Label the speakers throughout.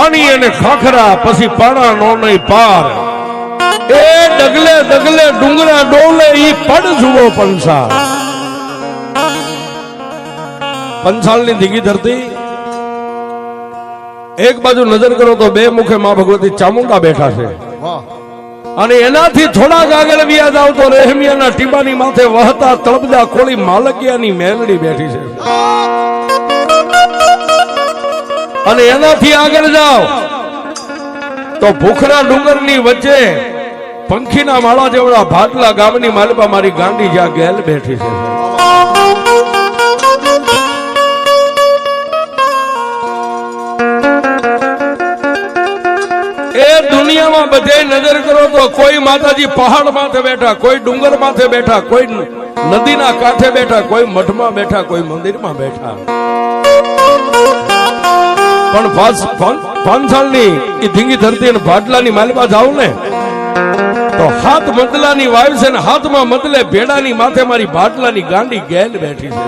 Speaker 1: પાણી અને ખાખરા, પછી પાણા નો નહીં પાર. એ ડગલે ડગલે ડુંગરા ડોલે ઈ પડ જુઓ પંસાળની ધીંગી ધરતી. એક બાજુ નજર કરો તો બે મુખે માં ભગવતી ચામુંડા બેઠા છે. અને એનાથી થોડાક આગળ વ્યાજ આવતો રહેમિયાના ટીબાની માથે વહતા તળબજા કોળી માલકિયાની મેલડી બેઠી છે. અને એનાથી આગળ જાઓ. તો ભૂખરા ડુંગરની વચ્ચે પંખીના માળા જેવડા ભાટલા ગામની માલપા મારી ગાંડી જ્યાં ગેલ બેઠી છે. એ દુનિયામાં બધે નજર કરો તો કોઈ માતાજી પહાડ માથે બેઠા, કોઈ ડુંગર માથે બેઠા, કોઈ નદીના કાંઠે બેઠા, કોઈ મઠમાં બેઠા, કોઈ મંદિરમાં બેઠા. પણ પાંચસાળની એ ધીંગી ધરતી અને ભાટલાની માલિકા જાવ ને, તો હાથ મદલાની વાયુ છે ને હાથમાં મદલે ભેડાની માથે મારી ભાટલાની ગાંડી ગેલ બેઠી છે.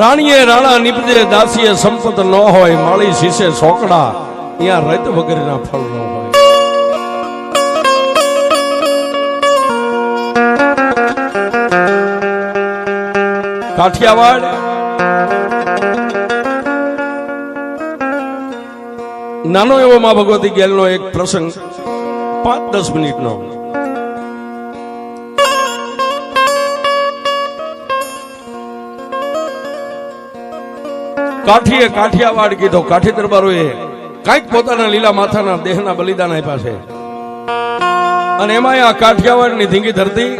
Speaker 1: રાણીએ રાણા નીપજે, દાસીએ સંપત ન હોય, માળી શીશે સોકડા ત્યાં રત વગેરેના ફળ ન હોય. કાઠિયાવાડ. નાનો એવો માં ભગવતી ગેલનો એક પ્રસંગ, પાંચ દસ મિનિટનો. કાઠીએ કાઠિયાવાડ કીધો, કાઠી દરબારોએ કાંઈક પોતાના લીલા માથાના દેહના બલિદાન આપ્યા છે. અને એમાં આ કાઠિયાવાડની ધીંગી ધરતી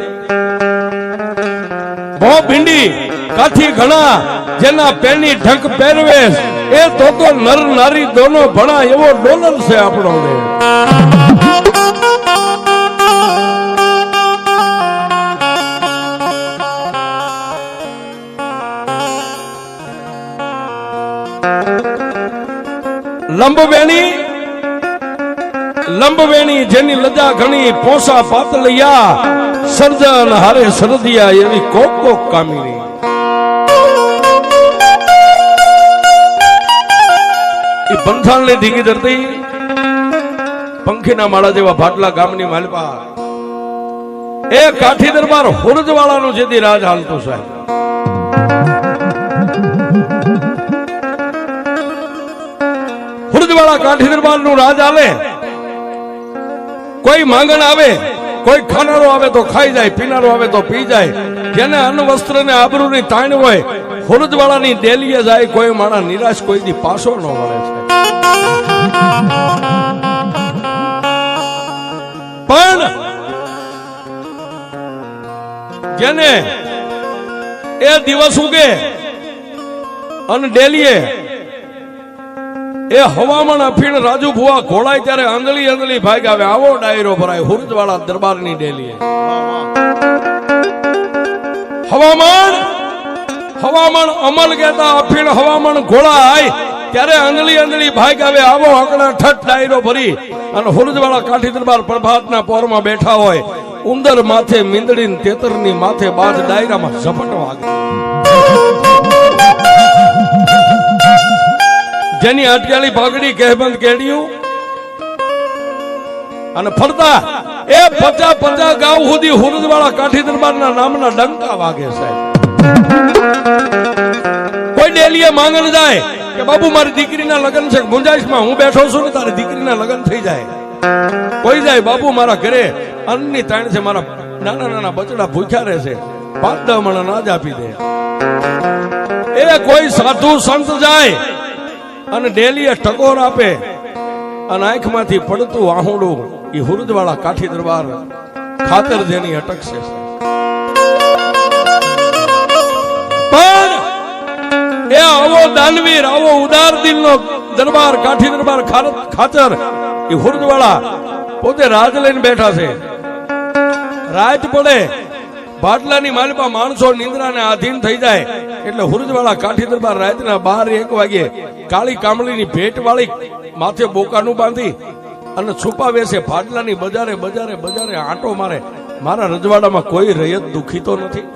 Speaker 1: બહુ ભીંડી કાઠી ઘણા જેના પેની ઢંક પહેરવેશ એ તો તો નર નારી દોનો ભણા એવો ડોલર છે આપણો લંબવેણી લંબવેણી જેની લજા ઘણી પોસા પાતળિયા, સર્જન હારે સરદિયા એવી કોક કોક કામિની. બંથાણની ધીંગી ધરતી. પંખીના માળા જેવા ભાટલા ગામની માલપા એ કાઠી દરબાર હોરજવાળાનું જેથી રાજ હાલતું સાહેબ. હુરજવાળા કાઠી દરબારનું રાજ આલે કોઈ માંગણ આવે, કોઈ ખાનારો આવે તો ખાઈ જાય, પીનારો આવે તો પી જાય. જેને અન્ન વસ્ત્ર ને આબરૂ ની તાણ હોય, હુરજવાળાની ડેલીએ જાય, કોઈ માણા નિરાશ, કોઈ દી પાછો ન વળે છે. પણ જેને એ દિવસ ઉગે અને ડેલીએ એ હવામાન અફીણ રાજુ ભુવા ઘોડાય ત્યારે અંદલી આંધળી ભાગ આવે. આવો ડાયરો ભરાય હુરજવાળા દરબારની ડેલીએ. હવામાન હવામાન અમલ કહેતા અફીણ હવામાન ઘોડાય. ત્યારે આંધળી આંધળી ભાગ આવે, આવો આંકડા ઠઠ ડાયરો ભરી અને હુરજવાળા કાઠી દરબાર પ્રભાતના પોરમાં બેઠા હોય. ઉંદર માથે મીંદડી તેતરની માથે બાજ ડાયરામાં ઝપટ વાગે જેની અટકેલી પાઘડી કહેબંધ કેડ્યું અને ફરતા એ પચા પચા ગાઉ સુધી હુરજવાળા કાઠી દરબારના નામના ડંકા વાગે સાહેબ. કોઈ ડેલીએ માંગણ જાય કે બાબુ, મારી દીકરીના લગ્ન છે, ગુંજાઈશમાં હું બેઠો છું ને તારી દીકરીના લગ્ન થઈ જાય. કોઈ જાય, બાબુ, મારા ઘરે અન્નની તાણ છે, મારા નાના નાના બચડા ભૂખ્યા રહે છે પાંચ દસ મણ અનાજ આપી દે. એ કોઈ સાધુ સંત જાય અને ડેલીએ ટકોર આપે અને આંખમાંથી પડતું આહુડું એ હુરજવાળા કાઠી દરબાર ખાતર જેની અટકશે. દાનવીર, આવો ઉદાર દિલનો દરબાર કાઠી દરબાર ખાચર. એ હુરજવાળા પોતે રાજ લઈને બેઠા છે. રાજ પડે બાટલાની માલિપા માણસો નિંદ્રાને આધીન થઈ જાય. એટલે હુરજવાળા કાઠી દરબાર રાતના બાર એક વાગે કાળી કામળીની ભેટ વાળી માથે બોકાનું બાંધી અને છુપાવે છે ફાટલાની બજારે બજારે બજારે આંટો મારે. મારા રજવાડામાં કોઈ રયત દુખી તો નથી.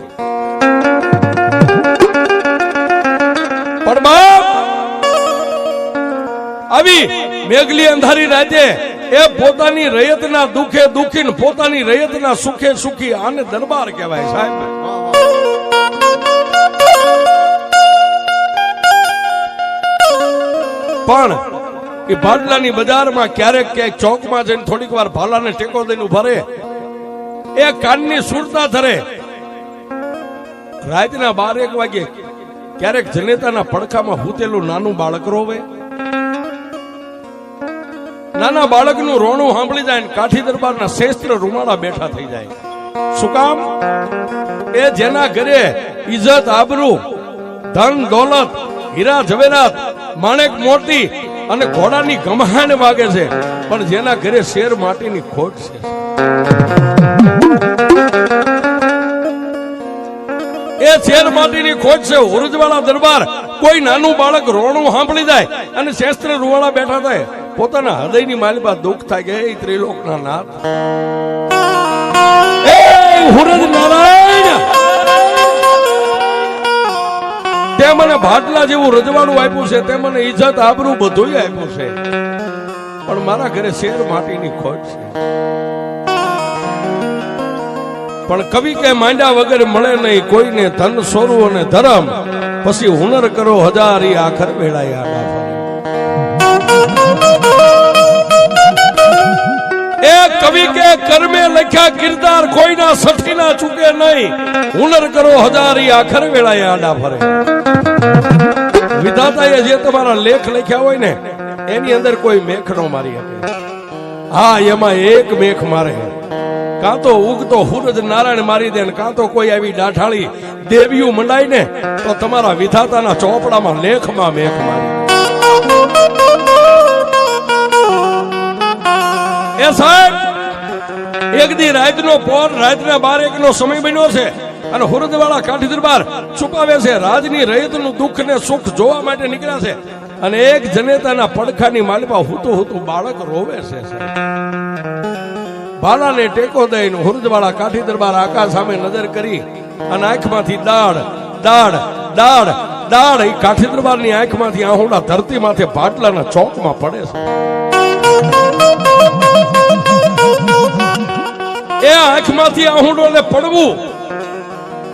Speaker 1: આવી મેઘલી અંધારી રાતે એ પોતાની રયતના દુખે દુખી ને પોતાની રયતના સુખે સુખી આને દરબાર કહેવાય સાહેબ. પણ એ ભાડલાની બજારમાં ક્યારેક ક્યાંક ચોકમાં જઈને થોડીક વાર ભાલાને ટેકો દઈને ઊભા રહે. એ કાનની સુરતા ધરે. રાતના બાર એક વાગે ક્યારેક જનેતાના પડખામાં હૂતેલું નાનું બાળક રોવે. નાના બાળકનું રોણું સાંભળી જાય કાઠી દરબારના શેસ્ત્ર રૂમાળા બેઠા થઈ જાય. શું કામ? એ જેના ઘરે ઇજ્જત આબરૂ, ધન, દોલત, હીરા, ઝવેરાત, માણેક, મોતી અને ઘોડાની ગમહાણ વાગે છે, પણ જેના ઘરે શેર માટીની ખોટ છે. એ શેર માટીની ખોટ છે ઉરજવાળા દરબાર કોઈ નાનું બાળક રોણું સાંભળી જાય અને શેસ્ત્ર રૂવાળા બેઠા થાય. પોતાના હૃદયની માલિબા દુઃખ થાય કે એ ત્રિલોકના નાથ. હુરજ નારાયણ! તે મને ભાટલા જેવું રજવાડું આપ્યું છે, તે મને ઇજ્જત આબરૂ બધું આપ્યું છે. પણ મારા ઘરે શેર માટીની ખોટ છે. પણ કવિ કે માંડ્યા વગર મળે નહીં, કોઈને ધન સોરું અને ધરમ. પછી હુનર કરો હજારી આખર વેળાય આડા હા, એમાં એક મેખ મારે. કાં તો ઉગતો હુરજ નારાયણ મારી દે ને કાં તો કોઈ આવી ડાઠાળી દેવીઓ મંડાય ને, તો તમારા વિધાતાના ચોપડામાં લેખમાં મેખ મારી. એ સાહેબ, એક દી રાતનો પોર રાતના બાર એક નો સમય બન્યો છે અને હુરદવાળા કાઠી દરબાર છુપાવે છે. રાજની રયતનું દુઃખ ને સુખ જોવા માટે નીકળ્યા છે. અને એક જનેતાના પડખાની માલમાં હુતું હુતું બાળક રોવે છે બાલાને ટેકો દઈને હુરદવાળા કાઠી દરબાર આકાશ સામે નજર કરી અને આંખમાંથી દાળ દાળ દાળ દાળ એ કાઠી દરબારની આંખમાંથી આહુડા ધરતી માથે પાટલાના ચોકમાં પડે છે. એ આંખમાંથી આહુડોને પડવું.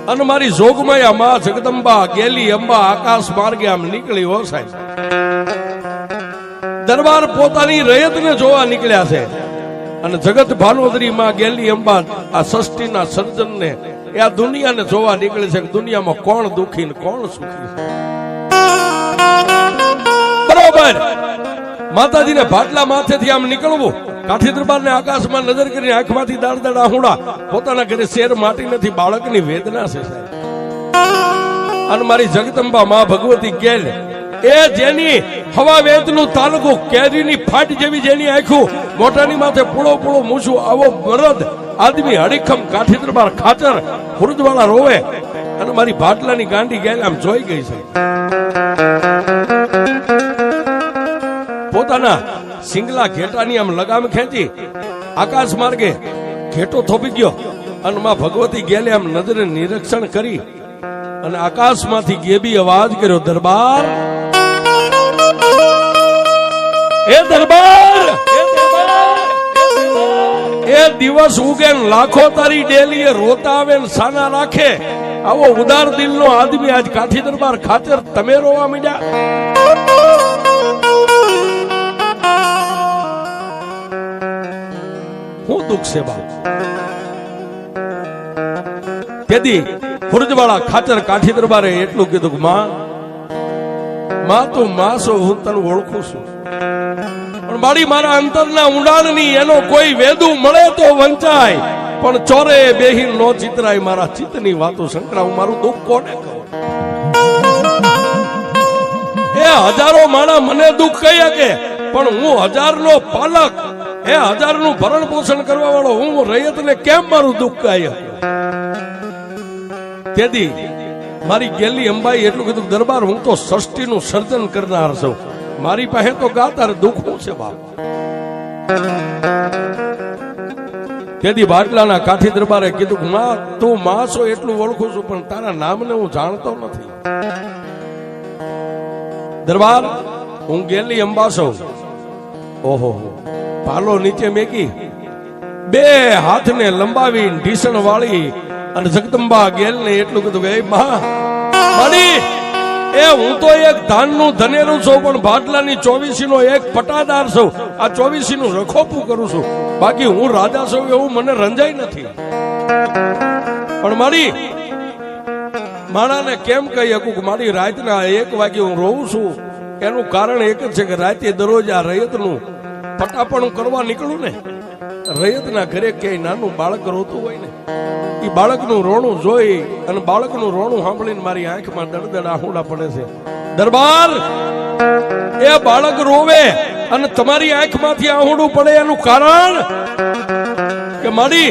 Speaker 1: અને મારી જોગમાયા માં જગદંબા, ગેલી, અંબા, આકાશ માર્ગે આમ નીકળી હો સાહેબ. દરબાર પોતાની રયતને જોવા નીકળ્યા છે. અને જગત ભાનોદરી માં, ગેલી, અંબા આ સૃષ્ટિના સર્જનને એ આ દુનિયાને જોવા નીકળે છે દુનિયામાં કોણ દુખી ને કોણ સુખી બરોબર. માતાજીને ભાટલા માથેથી આમ નીકળવું. કાઠી દરબારને આકાશમાં નજર કરીને આંખમાંથી દાળ દાળ આહુડા. પોતાના ઘરે શેર માટી નથી, બાળકની વેદના છે અને મારી જગદંબા માં ભગવતી ગેલ એ જેની હવા વેદનું તાલુકું કેરીની ફાટ જેવી જેની આંખું, મોટાની માથે પૂળો પૂળો મૂછું, આવો મરદ આદમી હડીખમ કાઠી દરબાર ખાચર હુરજવાળા રોવે. અને મારી ભાટલાની ગાંડી ગેલ આમ જોઈ ગઈ છે. પોતાના સિંગલા ઘેટાની આમ લગામ ખેંચી આકાશ માર્ગે ઘેટો થોપી ગયો. અને માં ભગવતી ગેલે આમ નજરે નિરીક્ષણ કરી અને આકાશમાંથી ગેબી અવાજ કર્યો, દરબાર. એ દરબાર! એ દિવસ ઉગે લાખો તારી ડેલી રોતા આવે સાના રાખે. આવો ઉદાર દિલનો આદમી આજ કાઠી દરબાર ખાતર તમે રોવા માંડ્યા. હું દુઃખ છે બાપ ખુરજવાળા ખાચર કાઠી દરબારે એટલું કીધું કે, માં માં તું માં છો હું તને ઓળખું છું. પણ મારી મારા અંતરના ઊંડાણની એનો કોઈ વેદું મળે તો વંચાય. પણ ચોરે બેહી નો ચિતરાય મારા ચિત્તની વાતો સંકળાવું. મારું દુઃખ કોને કહું? એ હજારો માણા મને દુઃખ કહી શકે, પણ હું હજારનો પાલક એ હજારનું ભરણ પોષણ કરવા વાળો હું રૈયતને કેમ મારું દુઃખ કહી તેથી મારી ગેલી અંબાઈ એટલું કીધું, દરબાર, હું તો સૃષ્ટિનું સર્જન કરનાર છું. મારી પાસે તો ગાતાર દુઃખ હું છે બાપ? તેથી બાટલાના કાઠી દરબારે કીધું, માં, તું માં છો એટલું ઓળખું છું, પણ તારા નામને હું જાણતો નથી. દરબાર, હું ગેલી અંબા છું ઓહો. પાલો નીચે મેકી. બે હાથને લંબાવી ઢીસણ વાળી અને જગદંબા ગેલને એટલું કીધું કે, "એ માં મારી એ હું તો એક ધાનનું ધનેરું છું, પણ ભાટલાની ચોવીસી નો એક પટાદાર છું. આ ચોવીસી નું રખોપું કરું છું. બાકી હું રાજા છું એવું મને રંજાઈ નથી. પણ મારી માણાને કેમ કહી શકું કે મારી રાતના એક વાગે હું રોઉં છું. એનું કારણ એક જ છે કે રાતે દરરોજ આ રયતનું પટાપણું કરવા નીકળું ને, રૈયતના ઘરે ક્યાંય નાનું બાળક રોતું હોય ને એ બાળકનું રોણું જોઈ અને બાળકનું રોણું સાંભળીને મારી આંખમાં દડદડ આહુડા પડે છે. દરબાર, એ બાળક રોવે અને તમારી આંખમાંથી આહુડું પડે એનું કારણ કે મારી,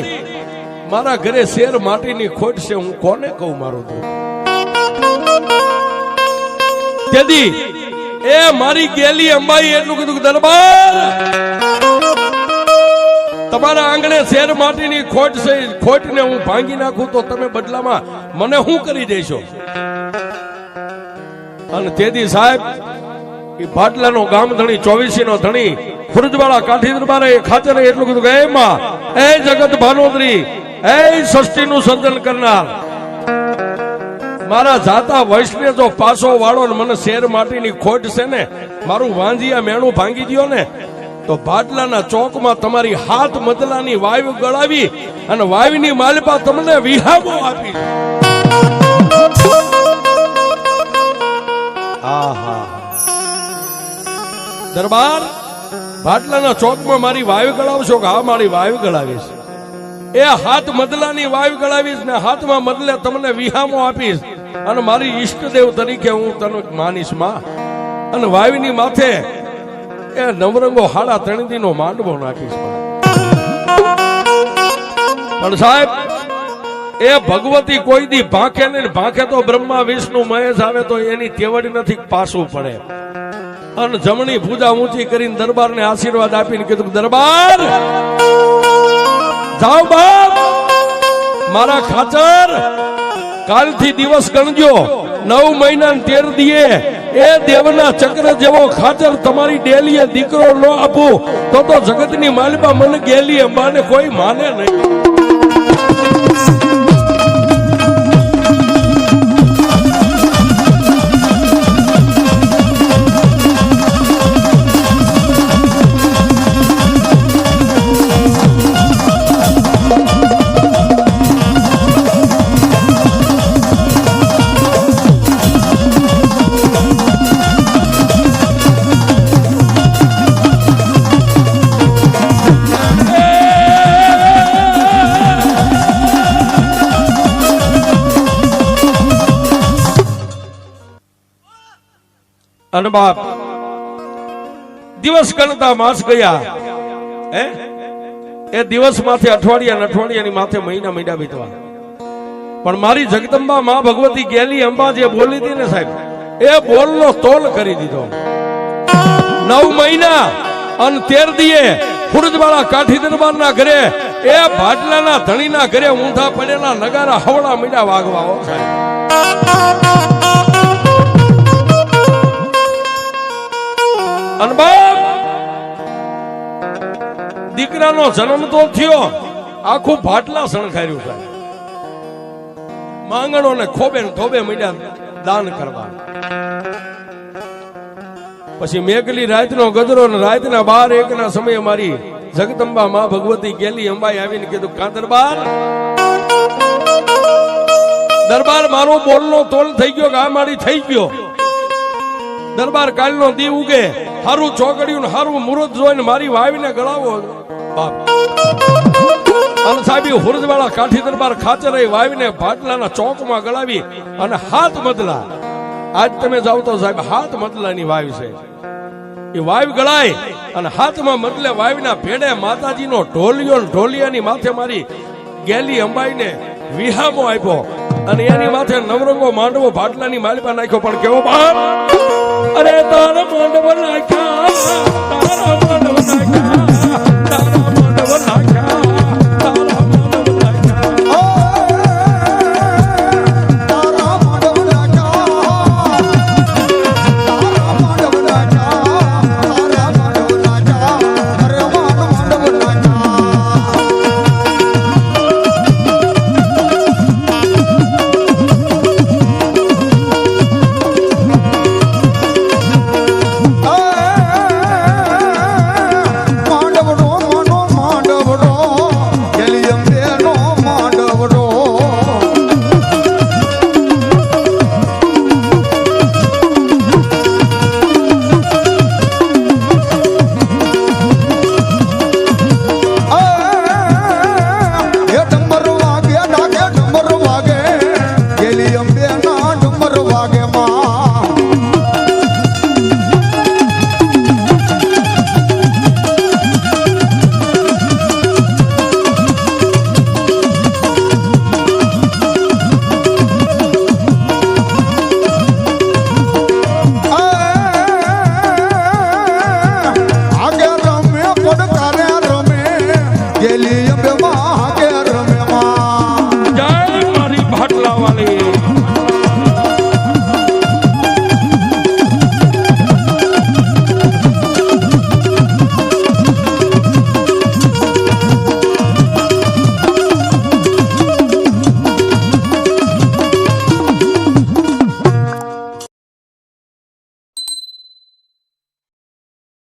Speaker 1: મારા ઘરે શેર માટીની ખોટ છે, હું કોને કહું મારું દુઃખ તેથી એ મારી ગેલી અંબાઈ, એટલું કીધું દરબાર! તમારા આંગણે શેર માટીની ખોટ છે ખોટને હું ભાંગી નાખું તો તમે બદલામાં મને શું કરી દેશો? અને તેથી સાહેબ, એ ભાટલાનો ગામ ધણી ચોવીસી નો ધણી, ફુરજવાળા કાઠી દરબારે ખાચરે એટલું કીધું કે, એ માં, એ જગત ભાનોદરી, એ ષષ્ઠી સર્જન કરનાર મારા જાતા વૈષ્ણવ જો પાછો વાળો ને મને શેર માટીની ખોટ છે ને મારું વાંજિયા મેણું ભાંગી દ્યો ને તો ભાટલાના ચોકમાં તમારી હાથ મદલાની વાયુ ગળાવી અને વાયુની માલપા તમને વિહામો આપી. આહા. દરબાર ભાટલાના ચોકમાં મારી વાયુ ગળાવશો કે હા મારી વાયુ ગળાવીશ? એ હાથ મદલાની વાયુ ગળાવીશ ને હાથમાં મદલે તમને વિહામો આપીશ. અને મારી ઈષ્ટદેવ તરીકે હું તને માનીશ, માં. અને વાવીની માથે એ નવરંગો હાડા ત્રણદીનો માંડવો નાખીશ પણ સાહેબ, એ ભગવતી કોઈ દી ભાંખે ને ભાંખે તો બ્રહ્મા, વિષ્ણુ, મહેશ આવે તો એની તેવડ નથી, પાછું પડે. અને જમણી પૂજા ઊંચી કરીને દરબારને આશીર્વાદ આપીને કીધું દરબાર, જાઓ બાપ, મારા ખાચર કાલથી દિવસ ગણજો. નવ મહિના તેર દીએ. એ દેવના ચક્ર જેવો ખાચર તમારી ડેલીએ દીકરો ન આપું, તો તો જગતની માલિપા મને ગેલી અંબાને કોઈ માને નહીં. અને બાપ. દિવસ ગણતા માસ ગયા. હે? એ દિવસ માથે અઠવાડિયા અઠવાડિયાની માથે મહિના મહિના વીતવા. પણ મારી જગદંબા માં ભગવતી ગેલી અંબા જે બોલી હતી ને સાહેબ. એ બોલનો તોલ કરી દીધો. નવ મહિના અને તેર દીએ ફુરજવાળા કાઠી દરબારના ઘરે, એ ભાટલાના ધણીના ઘરે ઊંધા પડેલા નગારા હવળા મીડા વાગવા સાહેબ. અને બાપ, દીકરાનો જન્મ તો થયો, આખું ભાટલા સણખાર્યું છે. માંગણો ને ખોબે ને થોબે મળ્યા દાન કરવા પછી મેઘલી રાતનો ગદરો ને રાતના બાર એક ના સમયે મારી જગદંબા માં ભગવતી ગેલી અંબાઈ આવીને કીધું, કા દરબાર? દરબાર મારો બોલનો તોલ થઈ ગયો કે આ મારી થઈ ગયો. દરબાર કાલનો દી ઉગે. હારું ને હારું મુહૂર્ત જોઈને મારી વાવીને ગળાવો. બાપ. અને સાહેબ હુરજવાળા કાઠી દરબાર ખાચરે વાવીને ભાટલાના ચોકમાં ગળાવી અને હાથ મદલા આજ તમે જાઓ તો સાહેબ હાથ મદલાની વાવી છે. એ વાવ ગળાય અને હાથમાં મદલે વાવીના ભેડે માતાજીનો ઢોલિયો ઢોલિયાની માથે મારી ગેલી અંબાઈને વિહામો આપ્યો. અને એની માથે નવરંગો માંડવો, ભાટલાની માલિપા નાખ્યો, પણ કેવો બાપ અરે તારા માંડવ નાખ્યા, તારા માંડવ નાખ્યા.